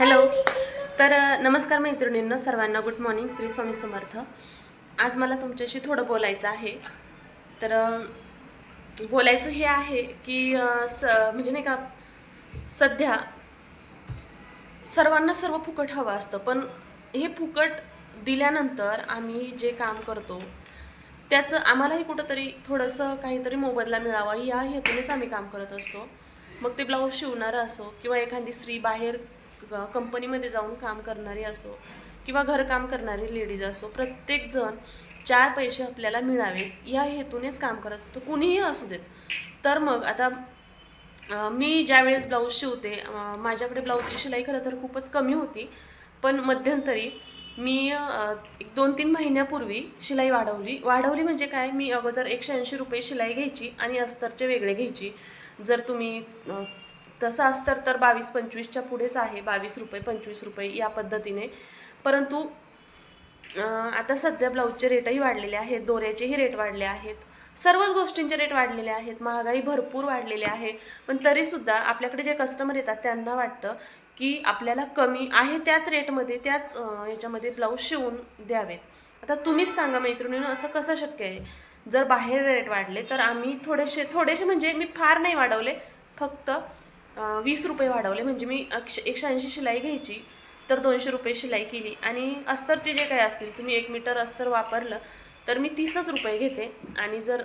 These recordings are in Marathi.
हॅलो. तर नमस्कार मैत्रिणींना सर्वांना गुड मॉर्निंग श्री स्वामी समर्थ. आज मला तुमच्याशी थोडं बोलायचं आहे. तर बोलायचं हे आहे की स म्हणजे नाही का सध्या सर्वांना सर्व फुकट हवं असतं. पण हे फुकट दिल्यानंतर आम्ही जे काम करतो त्याचं आम्हालाही कुठंतरी थोडंसं काहीतरी मोबदला मिळावा. या हेतूनेच आम्ही काम करत असतो. मग ते ब्लाऊज शिवणारं असो किंवा एखादी स्त्री बाहेर कंपनीमध्ये जाऊन काम करणारी असो किंवा घरकाम करणारी लेडीज असो प्रत्येकजण चार पैसे आपल्याला मिळावेत या हेतूनेच काम करत असतो. कुणीही असू देत. तर मग आता मी ज्यावेळेस ब्लाऊज शिवते माझ्याकडे ब्लाऊजची शिलाई खरं तर खूपच कमी होती पण मध्यंतरी मी एक दोन तीन महिन्यापूर्वी शिलाई वाढवली. वाढवली म्हणजे काय? मी अगोदर एकशे ऐंशी रुपये शिलाई घ्यायची आणि अस्तरचे वेगळे घ्यायची. जर तुम्ही तसं अस्तर तर बावीस पंचवीसच्या पुढेच आहे बावीस रुपये पंचवीस रुपये या पद्धतीने. परंतु आता सध्या ब्लाऊजचे रेटही वाढलेले आहेत दोऱ्याचेही रेट वाढले आहेत. सर्वच गोष्टींचे रेट वाढलेले आहेत महागाई भरपूर वाढलेली आहे. पण तरीसुद्धा आपल्याकडे जे कस्टमर येतात त्यांना वाटतं की आपल्याला कमी आहे त्याच रेटमध्ये त्याच याच्यामध्ये ब्लाऊज शिवून द्यावेत. आता तुम्हीच सांगा मैत्रिणीनं असं कसं शक्य आहे? जर बाहेर रेट वाढले तर आम्ही थोडेसे थोडेसे म्हणजे मी फार नाही वाढवले फक्त वीस रुपये वाढवले. म्हणजे मी एकशे एकशे ऐंशी शिलाई घ्यायची तर दोनशे रुपये शिलाई केली. आणि अस्तरचे जे काही असतील तुम्ही एक मीटर अस्तर वापरलं तर मी तीसच रुपये घेते. आणि जर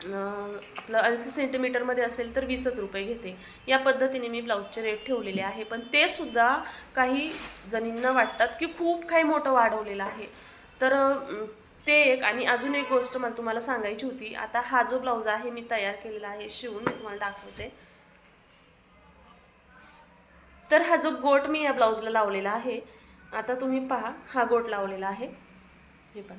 आपलं ऐंशी सेंटीमीटरमध्ये असेल तर वीसच रुपये घेते. या पद्धतीने मी ब्लाऊजचे रेट ठेवलेले आहे. पण ते सुद्धा काही जणींना वाटतात की खूप काही मोठं वाढवलेलं आहे. तर ते एक आणि अजून एक गोष्ट मला तुम्हाला सांगायची होती. आता हा जो ब्लाऊज आहे मी तयार केलेला आहे शिवून. मी तुम्हाला दाखवते. तर हा जो गोट मी या ब्लाऊजला लावलेला आहे आता तुम्ही पहा हा गोट लावलेला आहे. हे पहा.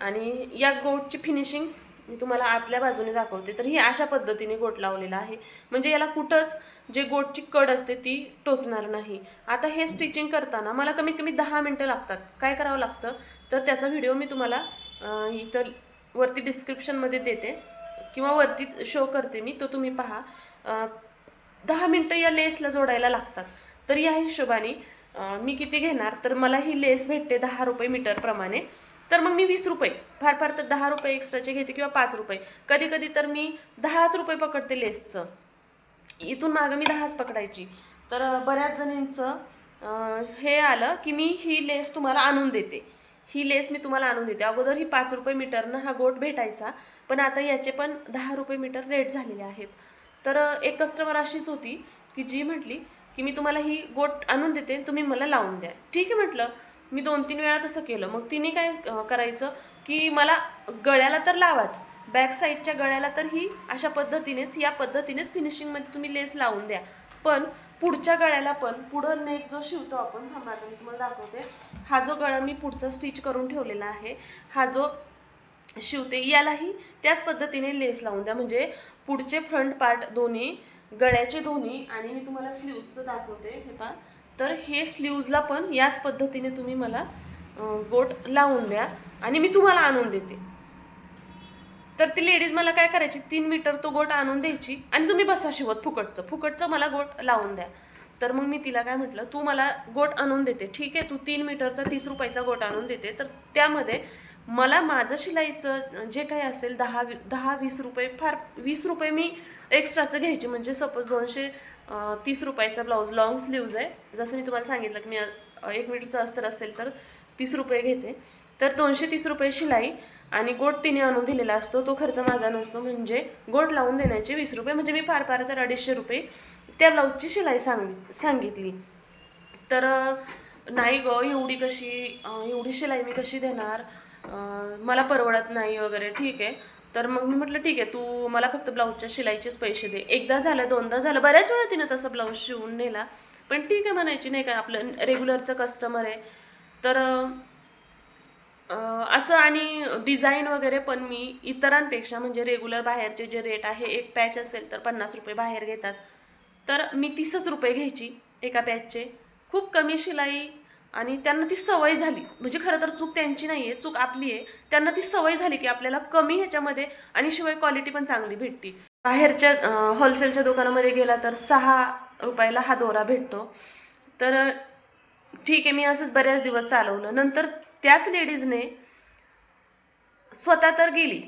आणि या गोटची फिनिशिंग मी तुम्हाला आतल्या बाजूने दाखवते. तर ही अशा पद्धतीने गोट लावलेला आहे. म्हणजे याला कुठंच जे गोटची कड असते ती टोचणार नाही. आता हे स्टिचिंग करताना मला कमीत कमी दहा मिनटं लागतात. काय करावं लागतं? तर त्याचा व्हिडिओ मी तुम्हाला इथं वरती डिस्क्रिप्शनमध्ये देते. किंवा वरती शो करते मी. तो तुम्ही पहा. दहा मिनटं या लेसला जोडायला लागतात. तर या हिशोबाने मी किती घेणार? तर मला ही लेस भेटते दहा रुपये मीटरप्रमाणे तर मग मी वीस रुपये फार फार तर दहा रुपये एक्स्ट्राचे घेते किंवा पाच रुपये. कधी कधी तर मी दहाच रुपये पकडते लेसचं. इथून मागं मी दहाच पकडायची. तर बऱ्याच जणींचं हे आलं की मी ही लेस तुम्हाला आणून देते. ही लेस मी तुम्हाला आणून देते. अगोदर ही पाच रुपये मीटरनं हा गोट भेटायचा पण आता याचे पण दहा रुपये मीटर रेट झालेले आहेत. तर एक कस्टमर अशीच होती की जी म्हटली की मी तुम्हाला ही गोट आणून देते तुम्ही मला लावून द्या. ठीक आहे म्हटलं मी दोन तीन वेळा तसं केलं. मग तिने काय करायचं की मला गळ्याला तर लावाच बॅक साईडच्या गळ्याला तर ही अशा पद्धतीनेच या पद्धतीनेच फिनिशिंगमध्ये तुम्ही लेस लावून द्या. पण पुढच्या गळ्याला पण पुढं नेक जो शिवतो आपण थांबा मी तुम्हाला दाखवते. हा जो गळा मी पुढचा स्टिच करून ठेवलेला आहे हा जो शिवते यालाही त्याच पद्धतीने लेस लावून द्या. म्हणजे पुढचे फ्रंट पार्ट दोन्ही गळ्याचे दोन्ही आणि मी तुम्हाला स्लीवचं दाखवते हे पहा. तर हे स्लीव्जला पण याच पद्धतीने तुम्ही मला गोट लावून द्या आणि मी तुम्हाला आणून देते. तर ती लेडीज मला काय करायची तीन मीटर तो गोट आणून द्यायची आणि तुम्ही बसा शिवत फुकटचं. फुकटचं मला गोट लावून द्या. तर मग मी तिला काय म्हटलं तू मला गोट आणून देते ठीक आहे? तू तीन मीटरचा तीस रुपयाचा गोट आणून देते. तर त्यामध्ये मला माझं शिलाईचं जे काही असेल दहा दहा वीस रुपये फार वीस रुपये मी एक्स्ट्राचं घ्यायचे. म्हणजे सपोज दोनशे तीस रुपयाचा ब्लाऊज लॉंग स्लीव्ज आहे. जसं मी तुम्हाला सांगितलं की मी एक मीटरचं अस्तर असेल तर तीस रुपये घेते. तर दोनशे तीस रुपये शिलाई आणि गोट तिने आणून दिलेला असतो. तो खर्च माझा नसतो. म्हणजे गोट लावून देण्याचे वीस रुपये. म्हणजे मी फार फार तर अडीचशे रुपये त्या ब्लाऊजची शिलाई सांग सांगितली. तर नाही ग एवढी कशी एवढी शिलाई मी कशी देणार? मला परवडत नाही वगैरे ठीक आहे. तर मग मी म्हटलं ठीक आहे तू मला फक्त ब्लाऊजच्या शिलाईचेच पैसे दे. एकदा झालं दोनदा झालं बऱ्याच वेळा तिनं तसं ब्लाऊज शिवून नेला. पण ठीक आहे म्हणायची नाही का आपलं रेग्युलरचं कस्टमर आहे. तर असं आणि डिझाईन वगैरे पण मी इतरांपेक्षा म्हणजे रेग्युलर बाहेरचे जे रेट आहे एक पॅच असेल तर पन्नास रुपये बाहेर घेतात. तर मी तीसच रुपये घ्यायची एका पॅचचे खूप कमी शिलाई आणि त्यांना ती सवय झाली. म्हणजे खरं तर चूक त्यांची नाही आहे चूक आपली आहे. त्यांना ती सवय झाली की आपल्याला कमी ह्याच्यामध्ये आणि शिवाय क्वालिटी पण चांगली भेटते. बाहेरच्या होलसेलच्या दुकानामध्ये गेला तर सहा रुपयाला हा दोरा भेटतो. तर ठीक आहे मी असंच बऱ्याच दिवस चालवलं. नंतर त्याच लेडीजने स्वतः तर गेली.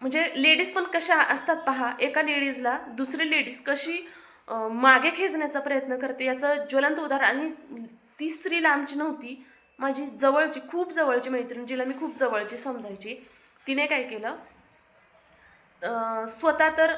म्हणजे लेडीज पण कशा असतात पहा एका लेडीजला दुसरी लेडीज कशी मागे खेचण्याचा प्रयत्न करते याचं ज्वलंत उदाहरण आणि ती स्त्री लांबची नव्हती. माझी जवळची खूप जवळची मैत्रीण जिला मी खूप जवळची समजायची तिने काय केलं? स्वतः तर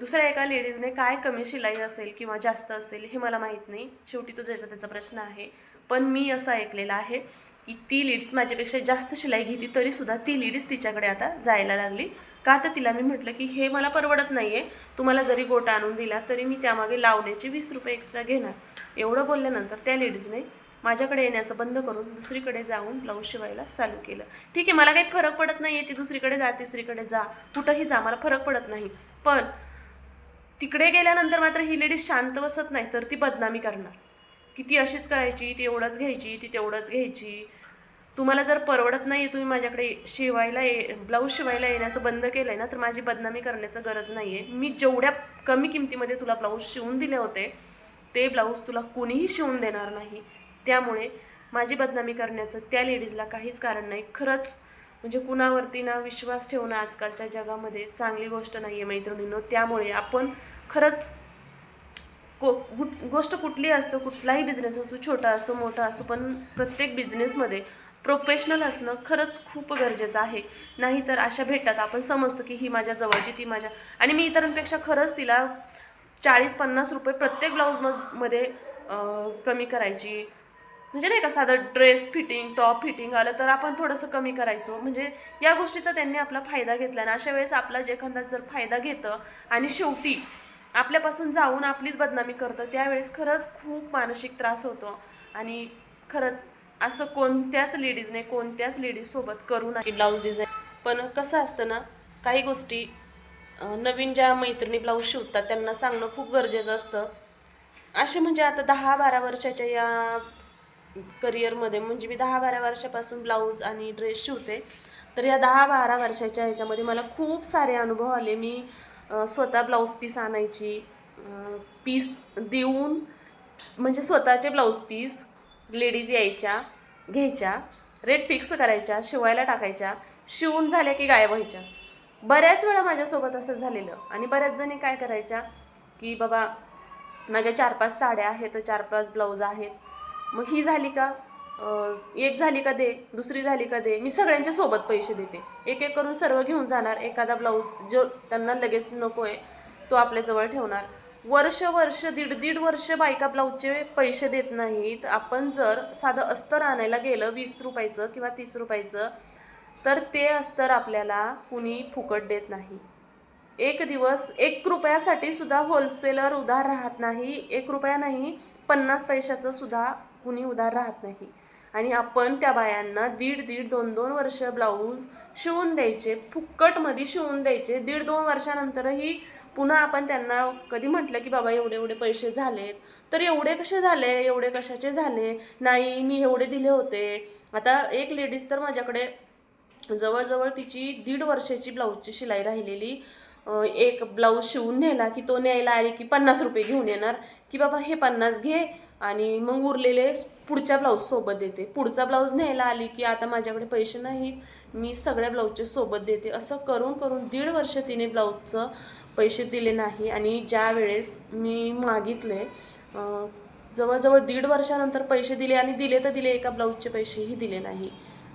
दुसऱ्या एका लेडीजने काय कमी शिलाई असेल किंवा जास्त असेल हे मला माहीत नाही. शेवटी तो ज्याचा त्याचा प्रश्न आहे. पण मी असं ऐकलेलं आहे की ती लेडीज माझ्यापेक्षा जास्त शिलाई घेते तरीसुद्धा ती लेडीज तिच्याकडे आता जायला लागली. का तर तिला मी म्हटलं की हे मला परवडत नाही आहे तुम्हाला जरी गोटा आणून दिला तरी मी त्यामागे लावण्याचे वीस रुपये एक्स्ट्रा घेणार. एवढं बोलल्यानंतर त्या लेडीजने माझ्याकडे येण्याचं बंद करून दुसरीकडे जाऊन ब्लाऊज शिवायला चालू केलं. ठीक आहे मला काही फरक पडत नाही आहे ती दुसरीकडे जा तिसरीकडे जा. कुठंही जा मला फरक पडत नाही. पण तिकडे गेल्यानंतर मात्र ही लेडीज शांत बसत नाही तर ती बदनामी करणार. की ती अशीच करायची ती एवढंच घ्यायची ती तेवढंच घ्यायची. तुम्हाला जर परवडत नाही तुम्ही माझ्याकडे शिवायला ये ब्लाऊज शिवायला येण्याचं बंद केलं आहे ना तर माझी बदनामी करण्याचं गरज नाही आहे मी जेवढ्या कमी किमतीमध्ये तुला ब्लाऊज शिवून दिले होते ते ब्लाऊज तुला कोणीही शिवून देणार नाही. त्यामुळे माझी बदनामी करण्याचं त्या लेडीजला काहीच कारण नाही. खरंच म्हणजे कुणावरती ना विश्वास ठेवणं आजकालच्या जगामध्ये चांगली गोष्ट नाही आहे मैत्रिणींनो. त्यामुळे आपण खरंच को गोष्ट कुठली असतो कुठलाही बिझनेस असो छोटा असो मोठा असो पण प्रत्येक बिझनेसमध्ये प्रोफेशनल असणं खरंच खूप गरजेचं आहे. नाहीतर अशा भेटतात आपण समजतो की ही माझ्या जवळची ती माझ्या आणि मी इतरांपेक्षा खरंच तिला चाळीस पन्नास रुपये प्रत्येक ब्लाऊजमध्ये कमी करायची. म्हणजे नाही का साधं ड्रेस फिटिंग टॉप फिटिंग आलं तर आपण थोडंसं कमी करायचो. म्हणजे या गोष्टीचा त्यांनी आपला फायदा घेतला आणि अशा वेळेस आपला जे एखादा जर फायदा घेतं आणि शेवटी आपल्यापासून जाऊन आपलीच बदनामी करतं त्यावेळेस खरंच खूप मानसिक त्रास होतो. आणि खरंच असं कोणत्याच लेडीजने कोणत्याच लेडीजसोबत करू नये. ब्लाऊज डिझाईन पण कसं असतं ना काही गोष्टी नवीन ज्या मैत्रिणी ब्लाऊज शिवतात त्यांना सांगणं खूप गरजेचं असतं. असे म्हणजे आता दहा बारा वर्षाच्या या करिअरमध्ये म्हणजे मी दहा बारा वर्षापासून ब्लाऊज आणि ड्रेस शिवते. तर या दहा बारा वर्षाच्या ह्याच्यामध्ये मला खूप सारे अनुभव आले. मी स्वतः ब्लाऊज पीस आणायची पीस देऊन म्हणजे स्वतःचे ब्लाऊज पीस लेडीज यायच्या घ्यायच्या रेट फिक्स करायच्या शिवायला टाकायच्या शिवून झाल्या की गायब व्हायच्या. बऱ्याच वेळा माझ्यासोबत असं झालेलं. आणि बऱ्याच जणी काय करायच्या की बाबा माझ्या चार पाच साड्या आहेत चार पाच ब्लाऊज आहेत. मग ही झाली का? एक झाली का दे दुसरी झाली का दे मी सगळ्यांच्या सोबत पैसे देते. एक एक करून सर्व घेऊन जाणार. एखादा ब्लाऊज जो त्यांना लगेच नको आहे तो आपल्याजवळ ठेवणार. वर्ष वर्ष दीड दीड वर्ष बायका ब्लाऊजचे पैसे देत नाहीत. आपण जर साधं अस्तर आणायला गेलं वीस रुपयाचं किंवा तीस रुपयाचं तर ते अस्तर आपल्याला कुणी फुकट देत नाही. एक दिवस एक रुपयासाठी सुद्धा होलसेलर उधार राहत नाही. एक रुपया नाही पन्नास पैशाचं सुद्धा कुणी उधार राहत नाही. आणि आपण त्या बायांना दीड दीड दोन दोन वर्ष ब्लाऊज शिवून द्यायचे फुक्कटमध्ये शिवून द्यायचे. दीड दोन वर्षानंतरही पुन्हा आपण त्यांना कधी म्हटलं की बाबा एवढे एवढे पैसे झालेत तर एवढे कसे झाले एवढे कशाचे झाले? नाही मी एवढे दिले होते. आता एक लेडीज तर माझ्याकडे जवळजवळ तिची दीड वर्षाची ब्लाऊजची शिलाई राहिलेली. एक ब्लाऊज शिवून नेला की तो न्यायला आली की पन्नास रुपये घेऊन येणार. की बाबा हे पन्नास घे आणि मग उरलेले पुढच्या ब्लाऊज सोबत देते. पुढचा ब्लाऊज न्यायला आली की आता माझ्याकडे पैसे नाहीत मी सगळ्या ब्लाऊजचे सोबत देते. असं करून करून दीड वर्ष तिने ब्लाऊजचं पैसे दिले नाही आणि ज्या वेळेस मी मागितले जवळजवळ दीड वर्षानंतर पैसे दिले आणि दिले तर दिले एका ब्लाऊजचे पैसेही दिले नाही.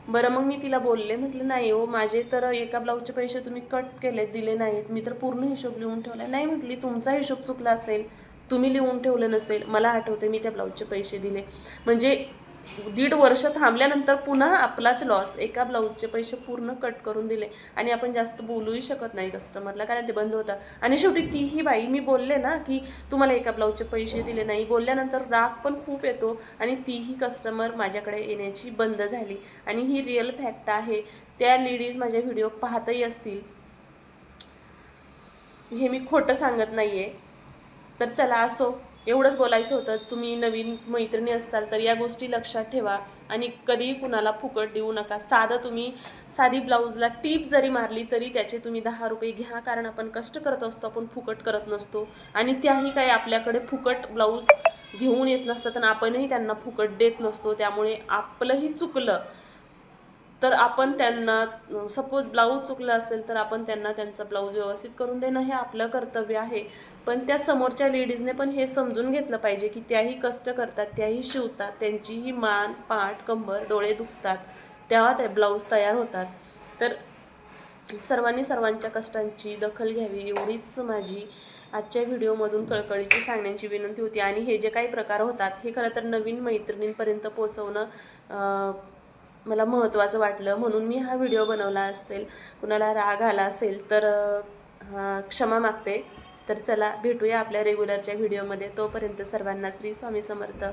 बरं मग मी तिला बोलले म्हटलं नाही हो माझे तर एका ब्लाऊजचे पैसे तुम्ही कट केले दिले नाहीत. मी तर पूर्ण हिशोब लिहून ठेवला नाही म्हटली तुमचा हिशोब चुकला असेल तुम्ही लिहून ठेवलं नसेल मला आठवते मी त्या ब्लाऊजचे पैसे दिले. म्हणजे दीड वर्ष थांबल्यानंतर पुन्हा आपलाच लॉस एका ब्लाऊजचे पैसे पूर्ण कट करून दिले. आणि आपण जास्त बोलूही शकत नाही कस्टमरला कारण ते बंद होतं. आणि शेवटी तीही बाई मी बोलले ना की तुम्हाला एका ब्लाऊजचे पैसे दिले नाही. बोलल्यानंतर राग पण खूप येतो आणि तीही कस्टमर माझ्याकडे येण्याची बंद झाली. आणि ही रिअल फॅक्ट आहे त्या लेडीज माझ्या व्हिडिओ पाहतही असतील. हे मी खोटं सांगत नाही आहे तर चला असो. एवढंच बोलायचं होतं तुम्ही नवीन मैत्रिणी असताल तर या गोष्टी लक्षात ठेवा आणि कधीही कुणाला फुकट देऊ नका. साधं तुम्ही साधी ब्लाऊजला टीप जरी मारली तरी त्याचे तुम्ही दहा रुपये घ्या कारण आपण कष्ट करत असतो आपण फुकट करत नसतो. आणि त्याही काही आपल्याकडे फुकट ब्लाऊज घेऊन येत नसतात आणि आपणही त्यांना फुकट देत नसतो. त्यामुळे आपलंही चुकलं तर आपण त्यांना सपोज ब्लाऊज चुकला असेल तर आपण त्यांना त्यांचा ब्लाऊज व्यवस्थित करून देणं हे आपलं कर्तव्य आहे. पण त्या समोरच्या लेडीजने पण हे समजून घेतलं पाहिजे की त्याही कष्ट करतात त्याही शिवतात त्यांचीही मान पाठ कंबर डोळे दुखतात तेव्हा ते ब्लाऊज तयार होतात. तर सर्वांनी सर्वांच्या कष्टांची दखल घ्यावी एवढीच माझी आजच्या व्हिडिओमधून कळकळीची सांगण्याची विनंती होती. आणि हे जे काही प्रकार होतात हे खरं तर नवीन मैत्रिणींपर्यंत पोचवणं मला महत्त्वाचं वाटलं. म्हणून मी हा व्हिडिओ बनवला असेल कुणाला राग आला असेल तर क्षमा मागते. तर चला भेटूया आपल्या रेग्युलरच्या व्हिडिओमध्ये. तोपर्यंत सर्वांना श्री स्वामी समर्थ.